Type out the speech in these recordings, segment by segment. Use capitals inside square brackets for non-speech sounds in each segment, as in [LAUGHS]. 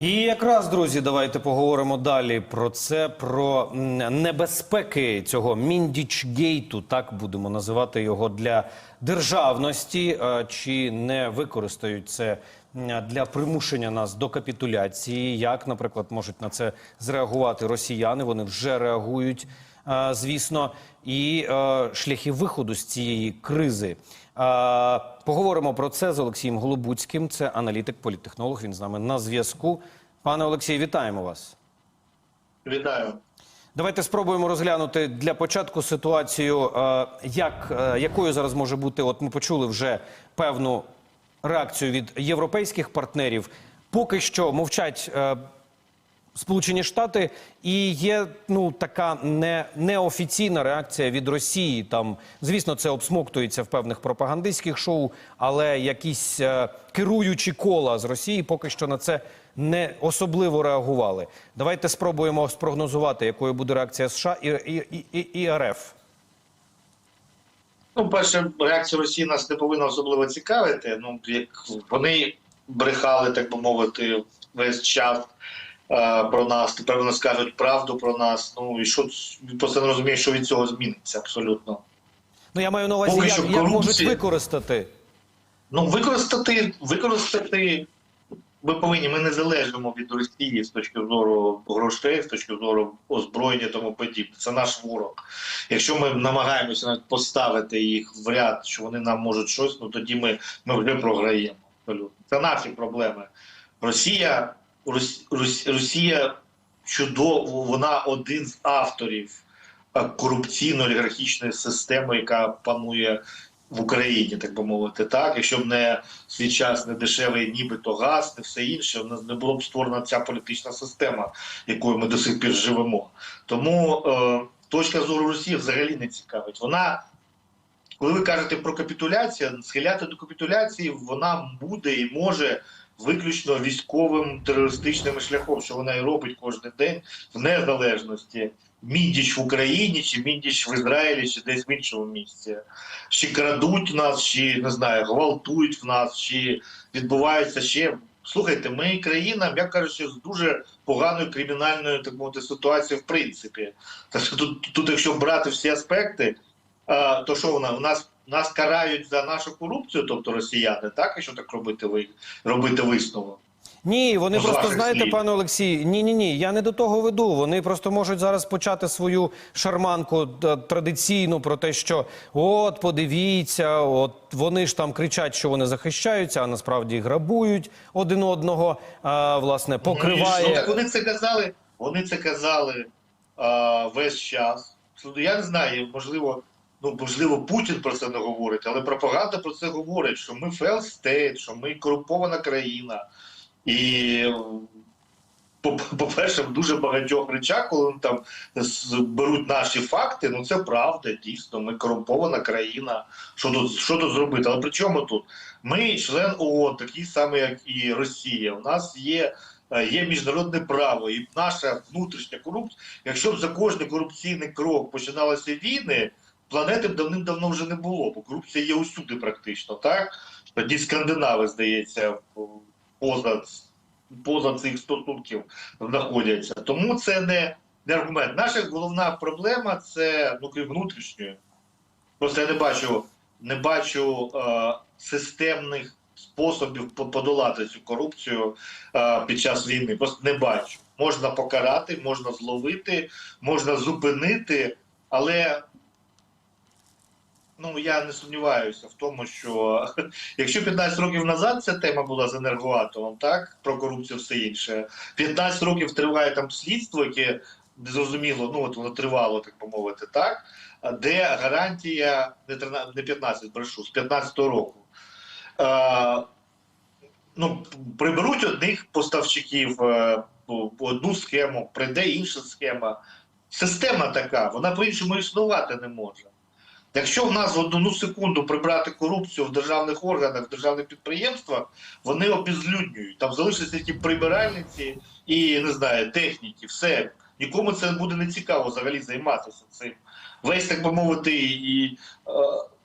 І якраз, друзі, давайте поговоримо далі про це, про небезпеки цього Міндічгейту, так будемо називати його для державності, е, чи не використають це для примушення нас до капітуляції. Як, наприклад, можуть на це зреагувати росіяни? Вони вже реагують, е, звісно, і е, шляхи виходу з цієї кризи. Поговоримо про це з Олексієм Голобуцьким. Це аналітик, політтехнолог. Він з нами на зв'язку. Пане Олексій, вітаємо вас. Вітаю. Давайте спробуємо розглянути для початку ситуацію, як, якою зараз може бути. От ми почули вже певну реакцію від європейських партнерів. Поки що мовчать Сполучені Штати, і є ну така не, неофіційна реакція від Росії. Там, звісно, це обсмоктується в певних пропагандистських шоу, але якісь е, керуючі кола з Росії поки що на це не особливо реагували. Давайте спробуємо спрогнозувати, якою буде реакція США і, і, і, і, РФ. Ну, перше, реакція Росії нас не повинна особливо цікавити. Ну, як вони брехали, так би мовити, весь час про нас. Тепер вони скажуть правду про нас. Ну і що просто не розумію, що від цього зміниться абсолютно. Ну я маю на увазі, Поки як, як можуть використати. Ну, використати, використати. Ми повинні, ми не залежимо від Росії з точки зору грошей, з точки зору озброєння тому подібне. Це наш ворог. Якщо ми намагаємося навіть поставити їх в ряд, що вони нам можуть щось, ну тоді ми, ми вже програємо. Це наші проблеми. Росія, Рос- Рос- Росія чудово, вона один з авторів е, корупційно-олігархічної системи, яка панує в Україні, так би мовити, так. Якщо б не свій час не дешевий, нібито газ, не все інше, не було б створена ця політична система, якою ми до сих пір живемо. Тому е, точка зору Росії взагалі не цікавить. Вона, коли ви кажете про капітуляцію, схиляти до капітуляції вона буде і може виключно військовим терористичним шляхом, що вона і робить кожен день в незалежності. Міндіч в Україні, чи міндіч в Ізраїлі, чи десь в іншому місці. Чи крадуть нас, чи не знаю, гвалтують в нас, чи відбувається ще. Слухайте, ми країна, як кажучи, з дуже поганою кримінальною так мовити ситуацією, в принципі. Так тут, тут, якщо брати всі аспекти, то що вона у нас нас карають за нашу корупцію, тобто росіяни, так якщо так робити ви робити висновок. Ні, вони Ну, просто знаєте, слів. пане Олексій. Ні, ні, ні. Я не до того веду. Вони просто можуть зараз почати свою шарманку е, традиційну про те, що от подивіться, от вони ж там кричать, що вони захищаються, а насправді грабують один одного. А, власне, Ну, покриває. так вони це казали. Вони це казали а, весь час. Я не знаю, можливо, ну можливо, Путін про це не говорить, але пропаганда про це говорить, що ми state, що ми корумпована країна. І по- по-перше, в дуже багатьох речах, коли там беруть наші факти, ну це правда, дійсно, ми корумпована країна. Що тут, що тут зробити? Але при чому тут? Ми член ООН, такий самий, як і Росія. У нас є, є міжнародне право, і наша внутрішня корупція. Якщо б за кожний корупційний крок починалися війни, планети давним-давно вже не було, бо корупція є усюди практично, так? Тоді скандинави, здається, поза, поза цих стосунків знаходяться. Тому це не, не аргумент. Наша головна проблема це ну, крім внутрішньої. Просто я не бачу, не бачу е, системних способів подолати цю корупцію е, під час війни. Просто не бачу. Можна покарати, можна зловити, можна зупинити, але ну я не сумніваюся в тому, що [LAUGHS] якщо 15 років назад ця тема була з енергоатомом, так про корупцію все інше. 15 років триває там слідство, яке незрозуміло, ну от воно тривало, так би мовити, так де гарантія не 13, не 15, брешу, з 15-го року. Е, ну, приберуть одних поставщиків е, ну, одну схему, прийде інша схема. Система така, вона по-іншому існувати не може. Якщо в нас в одну секунду прибрати корупцію в державних органах, в державних підприємствах, вони опізлюднюють. Там залишаться ті прибиральниці і не знаю, техніки, все. Нікому це буде не цікаво взагалі займатися цим. Весь, так би мовити, і е,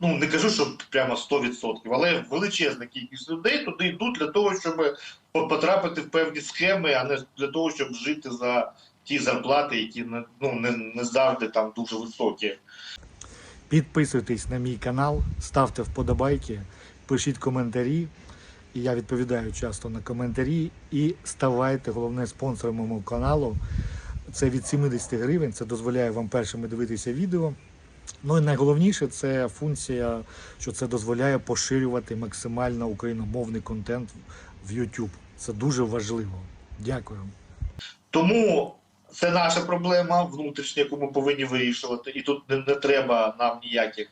ну не кажу, що прямо 100%, але величезна кількість людей туди йдуть для того, щоб потрапити в певні схеми, а не для того, щоб жити за ті зарплати, які ну, не, не завжди там дуже високі. Підписуйтесь на мій канал, ставте вподобайки, пишіть коментарі. І я відповідаю часто на коментарі. І ставайте головне спонсором мого каналу. Це від 70 гривень. Це дозволяє вам першими дивитися відео. Ну і найголовніше це функція, що це дозволяє поширювати максимально україномовний контент в YouTube. Це дуже важливо. Дякую. Тому це наша проблема внутрішня, яку ми повинні вирішувати. І тут не, не треба нам ніяких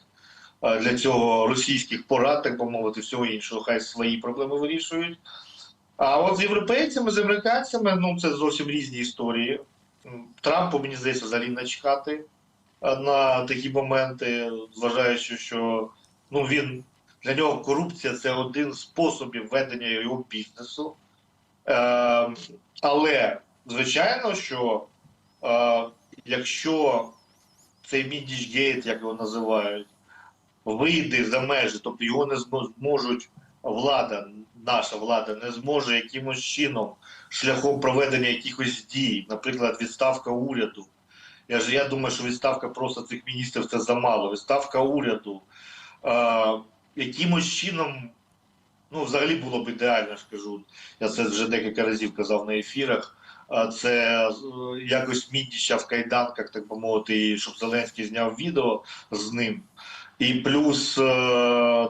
е, для цього російських порад, так би мовити, всього іншого. Хай свої проблеми вирішують. А от з європейцями, з американцями, ну це зовсім різні історії. Трампу, мені здається, взагалі начхати е, на такі моменти, зважаючи, що ну він для нього корупція це один з способів ведення його бізнесу. Е, але звичайно, що е, якщо цей Міндічгейт, як його називають, вийде за межі, тобто його не зможуть влада, наша влада не зможе якимось чином шляхом проведення якихось дій, наприклад, відставка уряду. Я ж я думаю, що відставка просто цих міністрів це замало. Відставка уряду е, якимось чином, ну, взагалі було б ідеально, ж кажу. Я це вже декілька разів казав на ефірах. Це е, якось Міндіща в кайданках, так би мовити, і щоб Зеленський зняв відео з ним. І плюс е,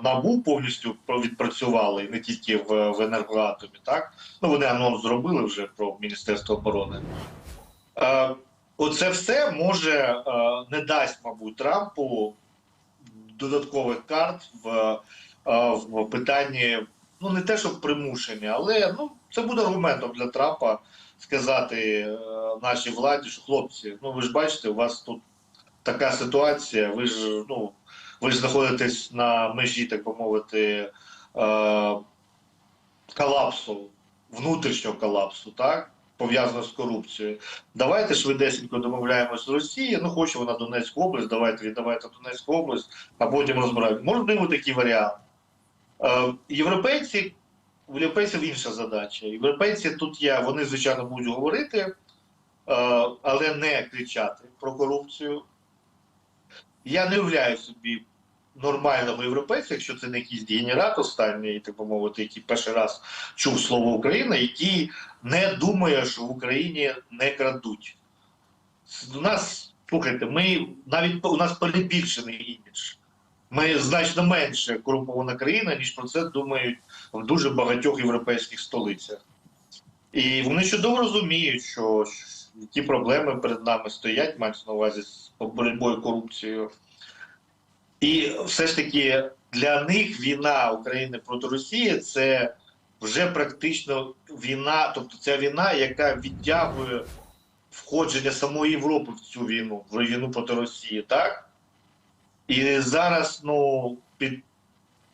НАБУ повністю відпрацювали не тільки в, в енергоатомі, так? Ну вони анонс зробили вже про Міністерство оборони. Е, оце все може не дасть, мабуть, Трампу додаткових карт в, в питанні, ну не те, щоб примушення, але ну, це буде аргументом для Трампа сказати е, нашій владі, що хлопці, ну ви ж бачите, у вас тут така ситуація, ви ж ну ви ж знаходитесь на межі, так би мовити, е, колапсу, внутрішнього колапсу, так? Пов'язано з корупцією. Давайте швидесенько домовляємося з Росією. Ну, хоче вона Донецьку область, давайте віддавайте Донецьку область, а потім розбираємо. Можливо, такий варіант. Е, європейці, у європейців інша задача. Європейці тут є, вони, звичайно, будуть говорити, е, але не кричати про корупцію. Я не уявляю собі нормального європейця, якщо це не якийсь дегенерат останній, так би мовити, який перший раз чув слово Україна, який не думає, що в Україні не крадуть. У нас, слухайте, ми навіть у нас перебільшений імідж. Ми значно менше корумпована країна, ніж про це думають в дуже багатьох європейських столицях. І вони чудово розуміють, що які проблеми перед нами стоять, мається на увазі з боротьбою корупцією. І все ж таки для них війна України проти Росії це вже практично війна, тобто ця війна, яка відтягує входження самої Європи в цю війну, в війну проти Росії, так? І зараз, ну, під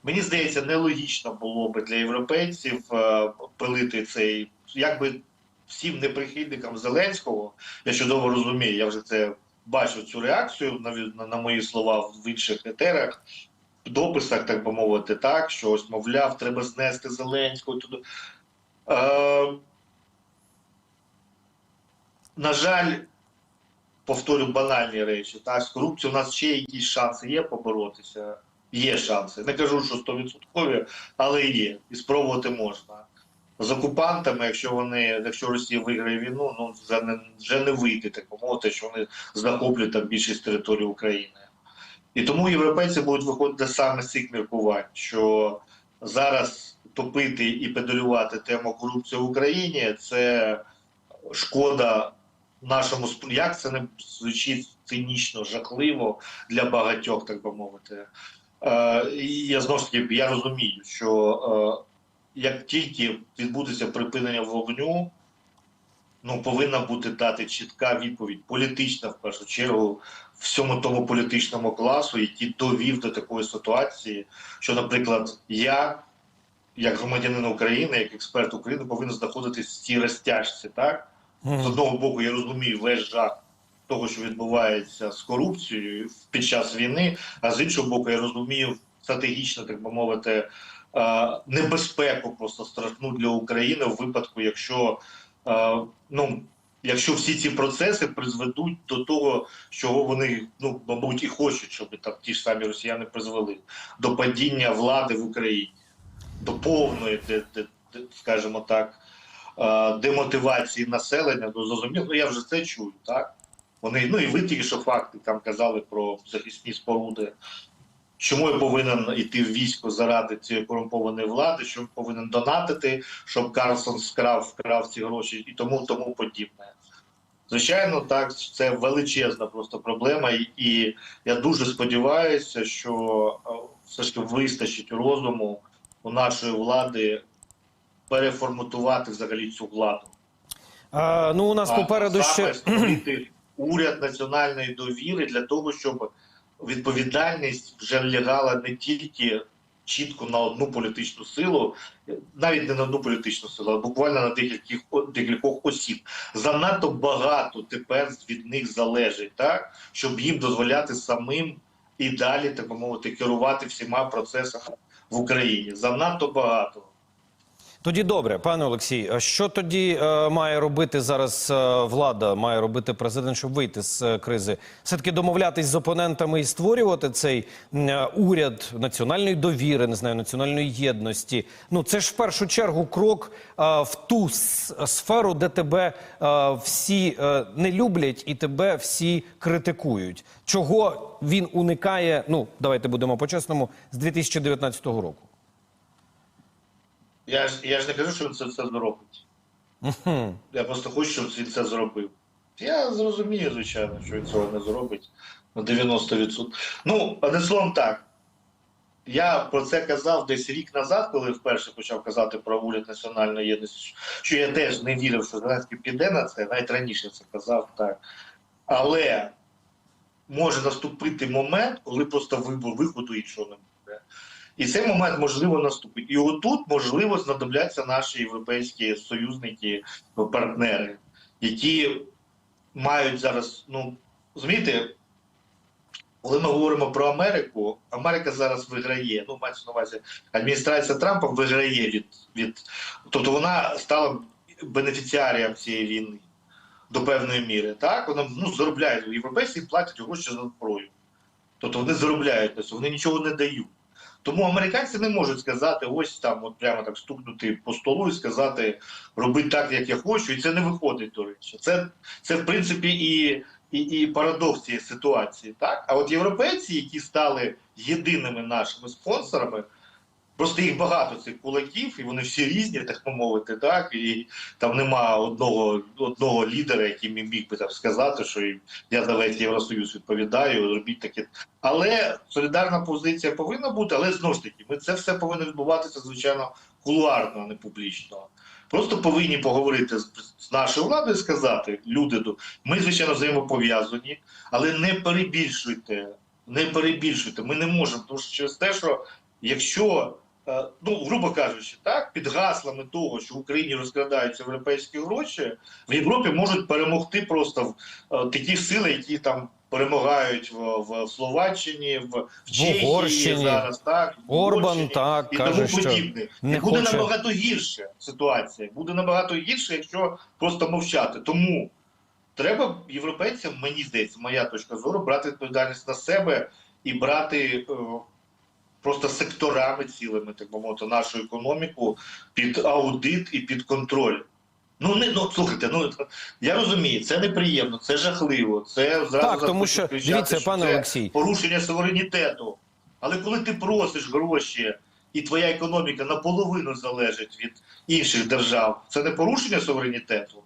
мені здається, нелогічно було би для європейців е, пилити цей, якби всім неприхильникам Зеленського, я чудово розумію, я вже це бачу цю реакцію на, на, на мої слова в інших етерах, дописах, так би мовити, так, що ось, мовляв, треба знести Зеленського. Е, на жаль, повторю банальні речі. Так, з корупцією у нас ще якісь шанси є поборотися. Є шанси. Не кажу, що 100%, але є. І спробувати можна. З окупантами, якщо вони, якщо Росія виграє війну, ну вже не вже не вийде, так мовити, що вони захоплюють там більшість території України. І тому європейці будуть виходити саме з цих міркувань, що зараз топити і педалювати тему корупції в Україні це шкода нашому як це не звучить цинічно, жахливо для багатьох, так би мовити. Е, і я знову ж таки я розумію, що е, як тільки відбудеться припинення вогню, ну повинна бути дати чітка відповідь, політична в першу чергу, всьому тому політичному класу, який довів до такої ситуації, що, наприклад, я, як громадянин України, як експерт України, повинен знаходитись в цій розтяжці, так? З одного боку, я розумію весь жах того, що відбувається з корупцією під час війни, а з іншого боку, я розумію стратегічно, так би мовити, е, небезпеку просто страшну для України в випадку, якщо е, ну. Якщо всі ці процеси призведуть до того, чого вони ну мабуть і хочуть, щоб там ті ж самі росіяни призвели до падіння влади в Україні, до повної, де, де, де, скажімо так, демотивації населення, ну зрозуміло, ну я вже це чую, так? Вони, ну і ви тільки що факти там казали про захисні споруди. Чому я повинен йти в військо заради цієї корумпованої влади, що повинен донатити, щоб Карлсон скрав, вкрав ці гроші і тому тому подібне. Звичайно, так, це величезна просто проблема, і, і я дуже сподіваюся, що е, все ж таки вистачить розуму у нашої влади переформатувати взагалі цю владу. А, ну, у нас А попереду ще. створити уряд національної довіри для того, щоб відповідальність вже лягала не тільки чітко на одну політичну силу, навіть не на одну політичну силу, а буквально на декількох, декількох осіб. Занадто багато тепер від них залежить, так щоб їм дозволяти самим і далі, так би мовити, керувати всіма процесами в Україні. Занадто багато. Тоді добре, пане Олексій. Що тоді е, має робити зараз е, влада, має робити президент, щоб вийти з е, кризи? Все таки домовлятись з опонентами і створювати цей е, уряд національної довіри, не знаю, національної єдності. Ну це ж в першу чергу крок е, в ту сферу, де тебе е, всі е, не люблять і тебе всі критикують. Чого він уникає? Ну давайте будемо по-чесному з 2019 року. Я ж я ж не кажу, що він це все зробить. Я просто хочу, щоб він це зробив. Я зрозумію, звичайно, що він цього не зробить на 90%. Ну, одним словом, так. Я про це казав десь рік назад, коли вперше почав казати про уряд національної єдності, що я теж не вірив, що Зеленський піде на це, навіть раніше це казав так. Але може наступити момент, коли просто вибор виходу іншого не буде. І цей момент можливо наступить. І отут можливо знадобляться наші європейські союзники, партнери, які мають зараз, ну розумієте, коли ми говоримо про Америку, Америка зараз виграє. Ну, мається на увазі, адміністрація Трампа виграє від, від тобто вона стала бенефіціарієм цієї війни до певної міри. Так, вона ну, заробляє. Європейці платять гроші за зброю. Тобто вони заробляють на вони нічого не дають. Тому американці не можуть сказати, ось там, от прямо так стукнути по столу і сказати, роби так, як я хочу, і це не виходить, до речі. Це, це в принципі, і, і, і парадокс цієї ситуації. Так? А от європейці, які стали єдиними нашими спонсорами, просто їх багато цих кулаків, і вони всі різні, так би мовити, так? І там нема одного, одного лідера, який міг би так сказати, що я за весь Євросоюз відповідаю, робіть таке. Але солідарна позиція повинна бути, але знову ж таки, ми це все повинно відбуватися, звичайно, кулуарно, а не публічно. Просто повинні поговорити з, з нашою владою і сказати, люди, ми, звичайно, взаємопов'язані, але не перебільшуйте, не перебільшуйте. Ми не можемо, тому що через те, що якщо, ну, грубо кажучи, так, під гаслами того, що в Україні розкрадаються європейські гроші, в Європі можуть перемогти просто е, такі сили, які там перемагають в, в Словаччині, в, в Чехії Угорщині. зараз, так, в Орбан так і каже, тому що подібне. не І буде хоче. набагато гірше ситуація. Буде набагато гірше, якщо просто мовчати. Тому треба європейцям, мені здається, моя точка зору, брати відповідальність на себе і брати е, просто секторами цілими, так би мовити, нашу економіку під аудит і під контроль. Ну не ну слухайте, ну я розумію, це неприємно, це жахливо. Це зразу Так, тому що, кричати, дивіться, пане це Олексій. порушення суверенітету. Але коли ти просиш гроші, і твоя економіка наполовину залежить від інших держав, це не порушення суверенітету.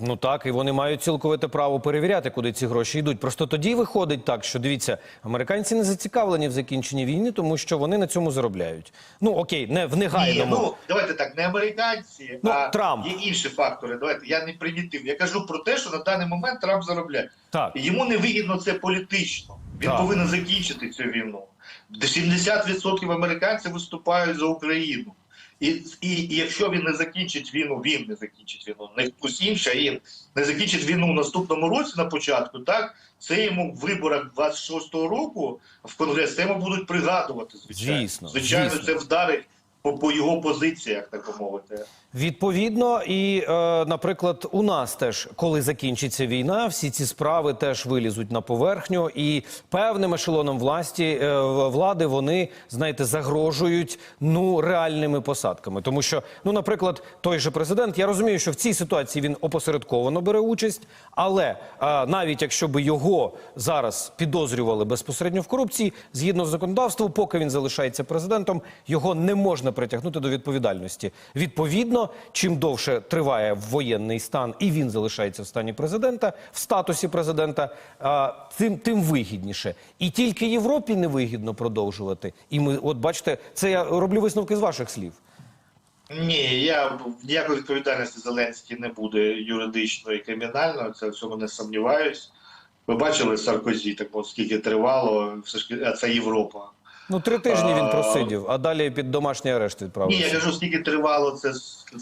Ну так, і вони мають цілковите право перевіряти, куди ці гроші йдуть. Просто тоді виходить так, що дивіться, американці не зацікавлені в закінченні війни, тому що вони на цьому заробляють. Ну окей, не в Ні, ну давайте так, не американці, Ну, а Трамп. є інші фактори. Давайте я не примітив. Я кажу про те, що на даний момент Трамп заробляє. Так, Йому не вигідно це політично. Він Так. повинен закінчити цю війну. 70% американців виступають за Україну. І, і, і якщо він не закінчить війну, він не закінчить війну, не хтось інший, а він не закінчить війну в наступному році на початку, так це йому в виборах 26-го року в Конгрес це йому будуть пригадувати. Звичайно, Звісно, звичайно, звісно. це вдарить по, по його позиціях, так би мовити. Відповідно, і, е, наприклад, у нас теж, коли закінчиться війна, всі ці справи теж вилізуть на поверхню, і певним ешелоном власті е, влади вони, знаєте, загрожують ну реальними посадками. Тому що, ну, наприклад, той же президент, я розумію, що в цій ситуації він опосередковано бере участь, але е, навіть якщо би його зараз підозрювали безпосередньо в корупції, згідно з законодавством, поки він залишається президентом, його не можна притягнути до відповідальності. Відповідно, чим довше триває воєнний стан, і він залишається в стані президента, в статусі президента, тим, тим вигідніше. І тільки Європі не вигідно продовжувати. І ми, от бачите, це я роблю висновки з ваших слів. Ні, я ніякої відповідальності Зеленський не буде юридично і кримінально, це в цьому не сумніваюсь. Ви бачили Саркозі, так скільки тривало, все ж а це Європа. Ну, три тижні він просидів, а далі під домашній арешт Ні, я кажу, скільки тривало це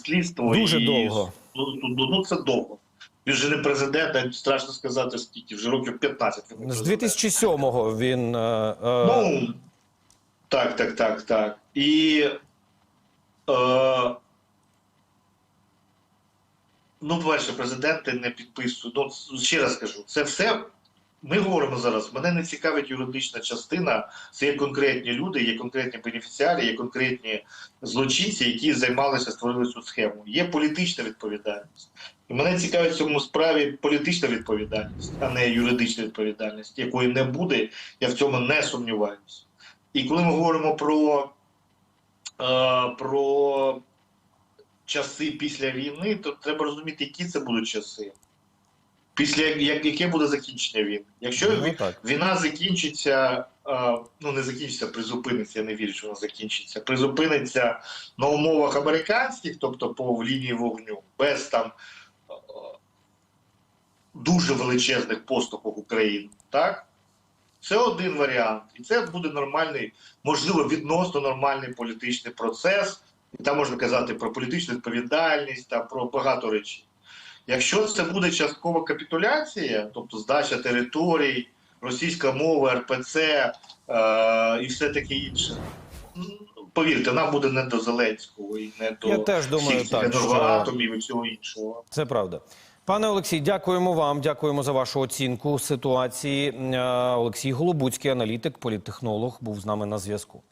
слідство. Дуже і, довго. Ну, ну, ну, це довго. Він же не президент, а страшно сказати, скільки, вже років 15. він З 2007-го він. е, е, Ну, так, так, так, так. І. Е, ну, по-перше, президенти не підписують. Ну, ще раз кажу, це все. Ми говоримо зараз, мене не цікавить юридична частина. Це є конкретні люди, є конкретні бенефіціарі, є конкретні злочинці, які займалися, створили цю схему. Є політична відповідальність. І мене цікавить в цьому справі політична відповідальність, а не юридична відповідальність, якої не буде, я в цьому не сумніваюся. І коли ми говоримо про, е, про часи після війни, то треба розуміти, які це будуть часи. Після як, яке буде закінчення війни. Якщо Ну, так. війна закінчиться, ну не закінчиться, призупиниться, я не вірю, що вона закінчиться. Призупиниться на умовах американських, тобто по лінії вогню, без там дуже величезних поступок України, так? Це один варіант, і це буде нормальний, можливо, відносно нормальний політичний процес. І там можна казати про політичну відповідальність та про багато речей. Якщо це буде часткова капітуляція, тобто здача територій, російська мова, РПЦ е- і все таке інше, повірте, нам буде не до Зеленського і не до Я теж думаю, всіх так, що- енергоатомів і всього іншого. Це правда. Пане Олексій, дякуємо вам. Дякуємо за вашу оцінку ситуації. Е, Олексій Голобуцький, аналітик, політтехнолог, був з нами на зв'язку.